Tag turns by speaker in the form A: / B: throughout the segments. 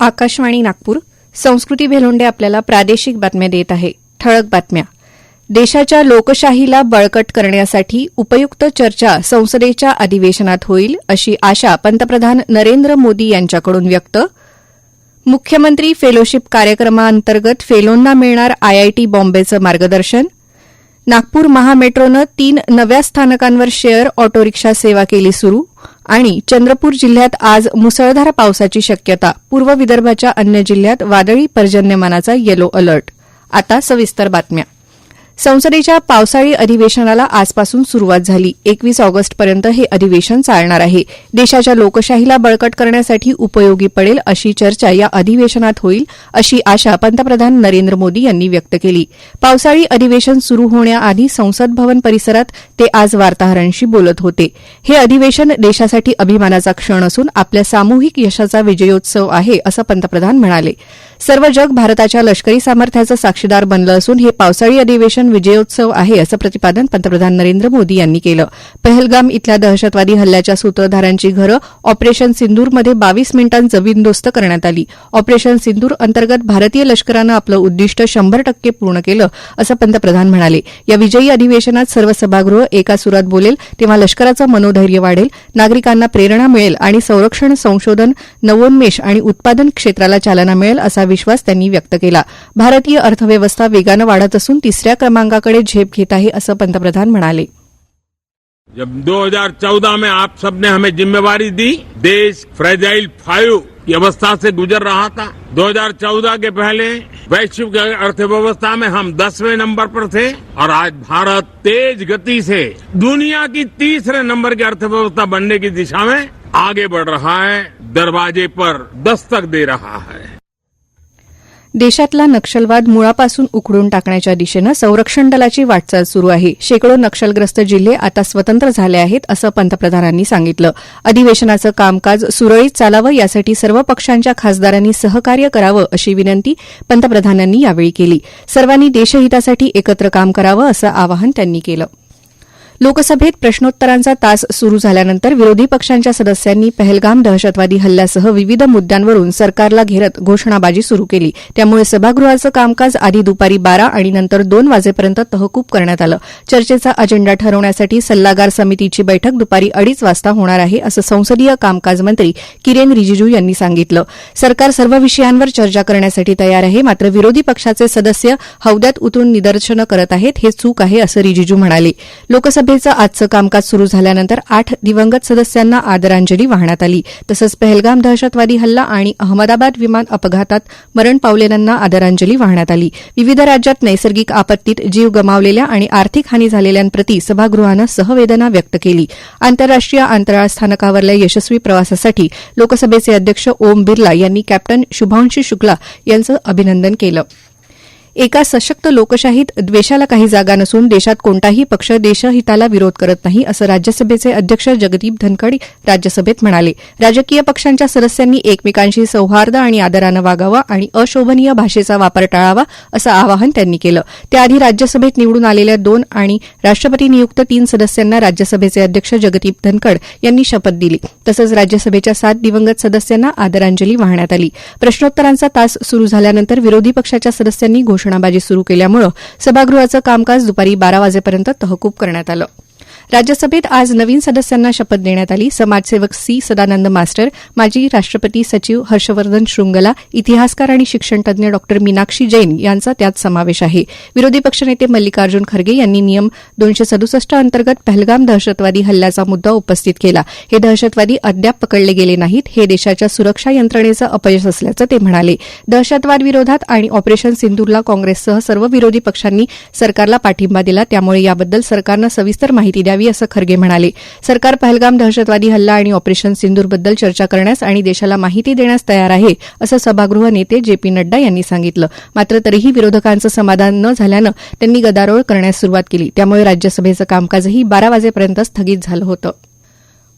A: आकाशवाणी नागपूर. संस्कृती भेलोंडे आपल्याला प्रादेशिक बातम्या देत आहे. ठळक बातम्या. देशाच्या लोकशाहीला बळकट करण्यासाठी उपयुक्त चर्चा संसदेच्या अधिवेशनात होईल अशी आशा पंतप्रधान नरेंद्र मोदी यांच्याकडून व्यक्त. मुख्यमंत्री फेलोशिप कार्यक्रमाअंतर्गत फेलोंना मिळणार आयआयटी बॉम्बेचं मार्गदर्शन. नागपूर महामेट्रोनं तीन नव्या स्थानकांवर शेअर ऑटो रिक्षा सेवा केली सुरू. आणि चंद्रपूर जिल्ह्यात आज मुसळधार पावसाची शक्यता. पूर्व विदर्भाच्या अन्य जिल्ह्यात वादळी पर्जन्यमानाचा येलो अलर्ट आता सविस्तर बातम्या. संसदेच्या पावसाळी अधिवेशनाला आजपासून सुरुवात झाली. एकवीस ऑगस्टपर्यंत हे अधिवेशन चालणार आहे. देशाच्या लोकशाहीला बळकट करण्यासाठी उपयोगी पडेल अशी चर्चा या अधिवेशनात होईल अशी आशा पंतप्रधान नरेंद्र मोदी यांनी व्यक्त केली. पावसाळी अधिवेशन सुरू होण्याआधी संसद भवन परिसरात ते आज वार्ताहरांशी बोलत होते. हे अधिवेशन देशासाठी अभिमानाचा क्षण असून आपल्या सामूहिक यशाचा विजयोत्सव आहे असं पंतप्रधान म्हणाले. सर्व जग भारताच्या लष्करी सामर्थ्याचं साक्षीदार बनलं असून हे पावसाळी अधिवेशन विजयोत्सव आहे असं प्रतिपादन पंतप्रधान नरेंद्र मोदी यांनी केलं. पहलगाम इथल्या दहशतवादी हल्ल्याच्या सूत्रधारांची घरं ऑपरेशन सिंदूरमध्ये बावीस मिनिटांत जमीनदोस्त करण्यात आली. ऑपरेशन सिंदूर अंतर्गत भारतीय लष्करानं आपलं उद्दिष्ट शंभर टक्के पूर्ण केलं असं पंतप्रधान म्हणाले. या विजयी अधिवेशनात सर्व सभागृह एका सुरात बोलेल तेव्हा लष्कराचं मनोधैर्य वाढेल नागरिकांना प्रेरणा मिळेल आणि संरक्षण संशोधन नवोन्मेष आणि उत्पादन क्षेत्राला चालना मिळेल असा विश्वास त्यांनी व्यक्त केला. भारतीय अर्थव्यवस्था वेगानं वाढत असून तिसऱ्या क्रमांकाकडे झेप घेत आहे असं पंतप्रधान म्हणाले.
B: जब 2014 में आप सबने हमें जिम्मेवारी दी देश फ्रेजाइल फाइव की अवस्था से गुजर रहा था। 2014 के पहले वैश्विक अर्थव्यवस्था में हम दसवें नंबर पर थे और आज भारत तेज गति से दुनिया की तीसरे नंबर की अर्थव्यवस्था बनने की दिशा में आगे बढ़ रहा है दरवाजे पर दस्तक दे रहा है।
A: देशातला नक्षलवाद मुळापासून उखडून टाकण्याच्या दिशेनं संरक्षण दलाची वाटचाल सुरू आहे. शेकडो नक्षलग्रस्त जिल्हे आता स्वतंत्र झाले आहेत असं पंतप्रधानांनी सांगितलं. अधिवेशनाचं कामकाज सुरळीत चालावं यासाठी सर्व पक्षांच्या खासदारांनी सहकार्य करावं अशी विनंती पंतप्रधानांनी यावेळी केली. सर्वांनी देशहितासाठी एकत्र काम करावं असं आवाहन त्यांनी केलं. लोकसभेत प्रश्नोत्तरांचा तास सुरू झाल्यानंतर विरोधी पक्षांच्या सदस्यांनी पहलगाम दहशतवादी हल्ल्यासह विविध मुद्द्यांवरून सरकारला घेरत घोषणाबाजी सुरू केली. त्यामुळे सभागृहाचं कामकाज आधी दुपारी बारा आणि नंतर दोन वाजेपर्यंत तहकूब करण्यात आलं. चर्चेचा अजेंडा ठरवण्यासाठी सल्लागार समितीची बैठक दुपारी अडीच वाजता होणार आहे असं संसदीय कामकाज मंत्री किरेन रिजिजू यांनी सांगितलं. सरकार सर्व विषयांवर चर्चा करण्यासाठी तयार आहे मात्र विरोधी पक्षाचे सदस्य हौद्यात उतरून निदर्शनं करत आहेत हे चूक आहे असं रिजिजू म्हणाले. लोकसभा लोकसभेचं आजचं कामकाज सुरू झाल्यानंतर आठ दिवंगत सदस्यांना आदरांजली वाहण्यात आली. तसंच पहलगाम दहशतवादी हल्ला आणि अहमदाबाद विमान अपघातात मरण पावलेल्यांना आदरांजली वाहण्यात आली. विविध राज्यात नैसर्गिक आपत्तीत जीव गमावलेल्या आणि आर्थिक हानी झालेल्यांप्रती सभागृहानं सहवेदना व्यक्त केली. आंतरराष्ट्रीय अंतराळ स्थानकावरल्या यशस्वी प्रवासासाठी लोकसभेचे अध्यक्ष ओम बिर्ला यांनी कॅप्टन शुभांशी शुक्ला यांचं अभिनंदन केलं. एका सशक्त लोकशाहीत द्वेषाला काही जागा नसून देशात कोणताही पक्ष देशहिताला विरोध करत नाही असं राज्यसभेचे अध्यक्ष जगदीप धनखड राज्यसभेत म्हणाले. राजकीय पक्षांच्या सदस्यांनी एकमेकांशी सौहार्द आणि आदरानं वागावं आणि अशोभनीय भाषेचा वापर टाळावा असं आवाहन त्यांनी केलं. त्याआधी राज्यसभेत निवडून आलेल्या दोन आणि राष्ट्रपती नियुक्त तीन सदस्यांना राज्यसभेचे अध्यक्ष जगदीप धनखड यांनी शपथ दिली. तसंच राज्यसभेच्या सात दिवंगत सदस्यांना आदरांजली वाहण्यात आली. प्रश्नोत्तरांचा तास सुरू झाल्यानंतर विरोधी पक्षाच्या सदस्यांनी घोषणा घोषणाबाजी सुरू केल्यामुळे सभागृहाचं कामकाज दुपारी बारा वाजेपर्यंत तहकूब करण्यात आलं. राज्यसभेत आज नवीन सदस्यांना शपथ देण्यात आली. समाजसेवक सी. सदानंद मास्टर माजी राष्ट्रपती सचिव हर्षवर्धन श्रृंगला इतिहासकार आणि शिक्षणतज्ञ डॉक्टर मीनाक्षी जैन यांचा त्यात समावेश आहे. विरोधी पक्षनेते मल्लिकार्जुन खरगे यांनी नियम दोनशे सदुसष्ट अंतर्गत पहलगाम दहशतवादी हल्ल्याचा मुद्दा उपस्थित केला. हे दहशतवादी अद्याप पकडले गेले नाहीत. हे देशाच्या सुरक्षा यंत्रणेचं अपयश असल्याचं ते म्हणाले. दहशतवाद विरोधात आणि ऑपरेशन सिंधूरला काँग्रेससह सर्व विरोधी पक्षांनी सरकारला पाठिंबा दिला. त्यामुळे याबद्दल सरकारनं सविस्तर माहिती द्यावी. द्यावी असं खरगे म्हणाले. सरकार पहलगाम दहशतवादी हल्ला आणि ऑपरेशन सिंदूरबद्दल चर्चा करण्यास आणि देशाला माहिती देण्यास तयार आहे असं सभागृह नेते जे पी नड्डा यांनी सांगितलं. मात्र तरीही विरोधकांचं समाधान न झाल्यानं त्यांनी गदारोळ करण्यास सुरुवात केली. त्यामुळे राज्यसभेचं कामकाजही बारा वाजेपर्यंत स्थगित झालं होतं.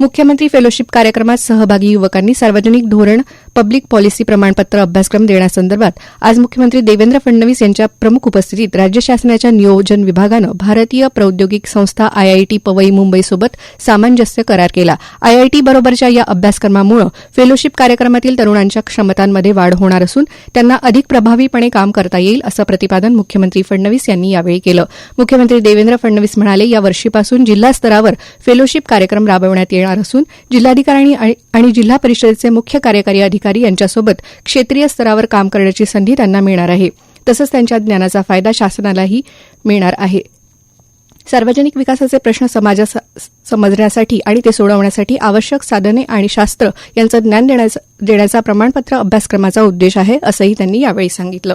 A: मुख्यमंत्री फेलोशिप कार्यक्रमात सहभागी युवकांनी सार्वजनिक धोरण पब्लिक पॉलिसी प्रमाणपत्र अभ्यासक्रम देण्यासंदर्भात आज मुख्यमंत्री देवेंद्र फडणवीस यांच्या प्रमुख उपस्थितीत राज्य शासनाच्या नियोजन विभागानं भारतीय प्रौद्योगिक संस्था आयआयटी पवई मुंबईसोबत सामंजस्य करार केला. आयआयटी बरोबरच्या या अभ्यासक्रमामुळे फेलोशिप कार्यक्रमातील तरुणांच्या क्षमतांमध्ये वाढ होणार असून त्यांना अधिक प्रभावीपणे काम करता येईल असं प्रतिपादन मुख्यमंत्री फडणवीस यांनी यावेळी केलं. मुख्यमंत्री देवेंद्र फडणवीस म्हणाले या वर्षीपासून जिल्हा स्तरावर फेलोशिप कार्यक्रम राबवण्यात येणार असून जिल्हाधिकारी आणि- आणि जिल्हा परिषदेचे मुख्य कार्यकारी अधिकारी यांच्यासोबत क्षेत्रीय स्तरावर काम करण्याची संधी त्यांना मिळणार आहे. तसंच त्यांच्या ज्ञानाचा फायदा शासनालाही मिळणार आहे. सार्वजनिक विकासाचे प्रश्न समाजास समजण्यासाठी आणि ते सोडवण्यासाठी आवश्यक साधने आणि शास्त्र यांचं ज्ञान देण्याचा प्रमाणपत्र अभ्यासक्रमाचा उद्देश आहे असंही त्यांनी यावेळी सांगितलं.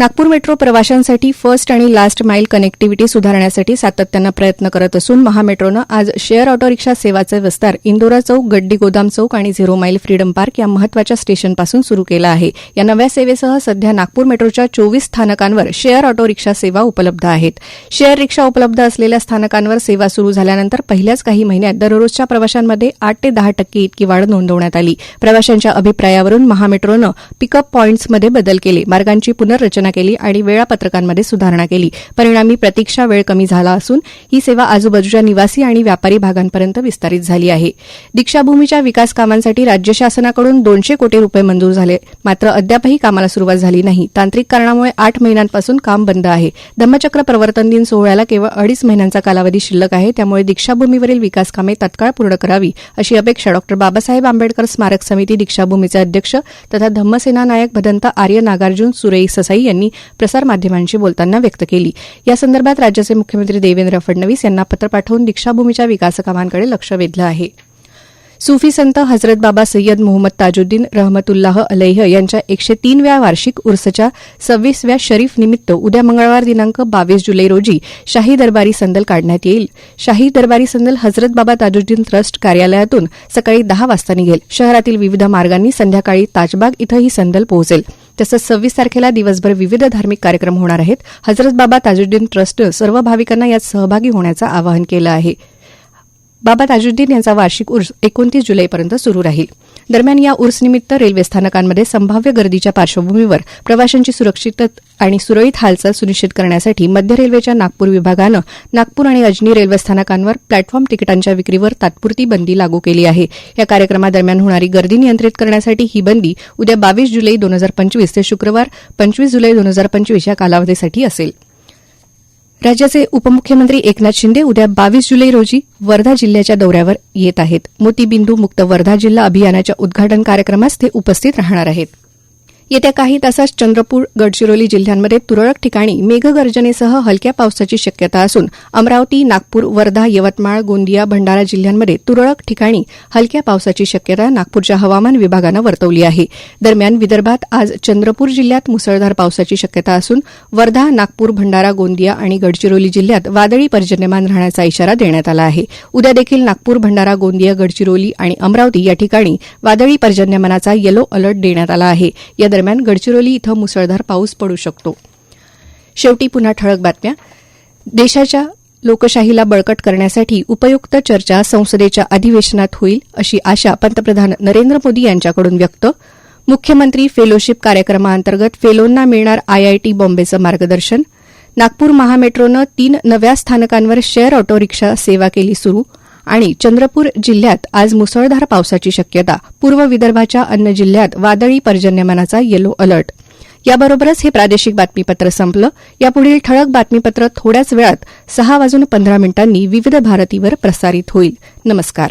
A: नागपूर मेट्रो प्रवाशांसाठी फर्स्ट आणि लास्ट माईल कनेक्टिव्हिटी सुधारण्यासाठी सातत्यानं प्रयत्न करत असून महामेट्रोनं आज शेअर ऑटो रिक्षा सेवाचा विस्तार इंदोरा चौक गड्डी गोदाम चौक आणि झिरो माईल फ्रीडम पार्क या महत्त्वाच्या स्टेशनपासून सुरू केला आहे. या नव्या सेवेसह सध्या नागपूर मेट्रोच्या चोवीस स्थानकांवर शेअर ऑटो रिक्षा सेवा उपलब्ध आहेत. शेअर रिक्षा उपलब्ध असलेल्या स्थानकांवर सेवा सुरू झाल्यानंतर पहिल्याच काही महिन्यात दररोजच्या प्रवाशांमध्ये आठ ते दहा टक्के इतकी वाढ नोंदवण्यात आली. प्रवाशांच्या अभिप्रायावरून महामेट्रोनं पिकअप पॉईंट्समध्ये बदल केले. मार्गांची पुनर्रचना केली आणि वेळापत्रकांमध्ये सुधारणा केली. परिणामी प्रतीक्षा वेळ कमी झाला असून ही सेवा आजूबाजूच्या निवासी आणि व्यापारी भागांपर्यंत विस्तारित झाली आहे. दीक्षाभूमीच्या विकास कामांसाठी राज्य शासनाकडून दोनशे कोटी रुपये मंजूर झाले. मात्र अद्यापही कामाला सुरुवात झाली नाही. तांत्रिक कारणामुळे आठ महिन्यांपासून काम बंद आहे. धम्मचक्र प्रवर्तन दिन सोहळ्याला केवळ अडीच महिन्यांचा कालावधी शिल्लक आहे. त्यामुळे दीक्षाभूमीवरील विकास कामे तत्काळ पूर्ण करावी अशी अपेक्षा डॉ बाबासाहेब आंबेडकर स्मारक समिती दीक्षाभूमीचे अध्यक्ष तथा धम्मसेना नायक भदंत आर्य नागार्जुन सुरेई ससाई यांनी प्रसारमाध्यमांशी बोलताना व्यक्त केली. या संदर्भात राज्याचे मुख्यमंत्री देवेंद्र फडणवीस यांना पत्र पाठवून दीक्षाभूमीच्या विकासकामांकडे लक्ष वेधलं आहे. सुफी संत हजरत बाबा सय्यद मोहम्मद ताजुद्दीन रहमतुल्लाह अलैह यांच्या एकशे तीनव्या वार्षिक उर्सच्या सव्वीसव्या शरीफ निमित्त उद्या मंगळवार दिनांक बावीस जुलै रोजी शाही दरबारी संदल काढण्यात येईल. शाही दरबारी संदल हजरत बाबा ताजुद्दीन ट्रस्ट कार्यालयातून सकाळी दहा वाजता निघेल. शहरातील विविध मार्गांनी संध्याकाळी ताजबाग इथं ही संदल पोहोचेल. तसंच सव्वीस तारखेला दिवसभर विविध धार्मिक कार्यक्रम होणार आहेत. हजरत बाबा ताजुद्दीन ट्रस्टनं सर्व भाविकांना यात सहभागी होण्याचं आवाहन केलं आहे. बाबा ताजुद्दीन यांचा वार्षिक उर्स एकोणतीस जुलैपर्यंत सुरू राहील. दरम्यान या उर्सनिमित्त रेल्वे स्थानकांमध्ये संभाव्य गर्दीच्या पार्श्वभूमीवर प्रवाशांची सुरक्षित आणि सुरळीत हालचाल सुनिश्चित करण्यासाठी मध्य रेल्वेच्या नागपूर विभागानं नागपूर आणि अजनी रेल्वे स्थानकांवर प्लॅटफॉर्म तिकिटांच्या विक्रीवर तात्पुरती बंदी लागू केली आहे. या कार्यक्रमादरम्यान होणारी गर्दी नियंत्रित करण्यासाठी ही बंदी उद्या बावीस जुलै दोन हजार पंचवीस ते शुक्रवार पंचवीस जुलै दोन हजार पंचवीस या कालावधीसाठी असेल. राज्याचे उपमुख्यमंत्री एकनाथ शिंदे उद्या बावीस जुलै रोजी वर्धा जिल्ह्याच्या दौऱ्यावर येत आहेत. मोतीबिंदू मुक्त वर्धा जिल्हा अभियानाच्या उद्घाटन कार्यक्रमास ते उपस्थित राहणार आहेत. येत्या काही तासात चंद्रपूर गडचिरोली जिल्ह्यांमध्ये तुरळक ठिकाणी मेघगर्जनेसह हलक्या पावसाची शक्यता असून अमरावती नागपूर वर्धा यवतमाळ गोंदिया भंडारा जिल्ह्यांमध्ये तुरळक ठिकाणी हलक्या पावसाची शक्यता नागपूरच्या हवामान विभागानं वर्तवली आहे. दरम्यान विदर्भात आज चंद्रपूर जिल्ह्यात मुसळधार पावसाची शक्यता असून वर्धा नागपूर भंडारा गोंदिया आणि गडचिरोली जिल्ह्यात वादळी पर्जन्यमान राहण्याचा इशारा देण्यात आला आहे. उद्या देखील नागपूर भंडारा गोंदिया गडचिरोली आणि अमरावती या ठिकाणी वादळी पर्जन्यमानाचा येलो अलर्ट देण्यात आला आहे. या दरम्यान गडचिरोली इथं मुसळधार पाऊस पडू शकतो. शेवटी पुन्हा ठळक बातम्या. देशाच्या लोकशाहीला बळकट करण्यासाठी उपयुक्त चर्चा संसदेच्या अधिवेशनात होईल अशी आशा पंतप्रधान नरेंद्र मोदी यांच्याकडून व्यक्त. मुख्यमंत्री फेलोशिप कार्यक्रमाअंतर्गत फेलोंना मिळणार आयआयटी बॉम्बेचं मार्गदर्शन. नागपूर महामेट्रोनं तीन नव्या स्थानकांवर शेअर ऑटो रिक्षा सेवा केली सुरू. आणि चंद्रपूर जिल्ह्यात आज मुसळधार पावसाची शक्यता. पूर्व विदर्भाच्या अन्य जिल्ह्यात वादळी पर्जन्यमानाचा येलो अलर्ट याबरोबरच हे प्रादेशिक बातमीपत्र संपलं. यापुढील ठळक बातमीपत्र थोड्याच वेळात सहा वाजून पंधरा मिनिटांनी विविध भारतीवर प्रसारित होईल. नमस्कार.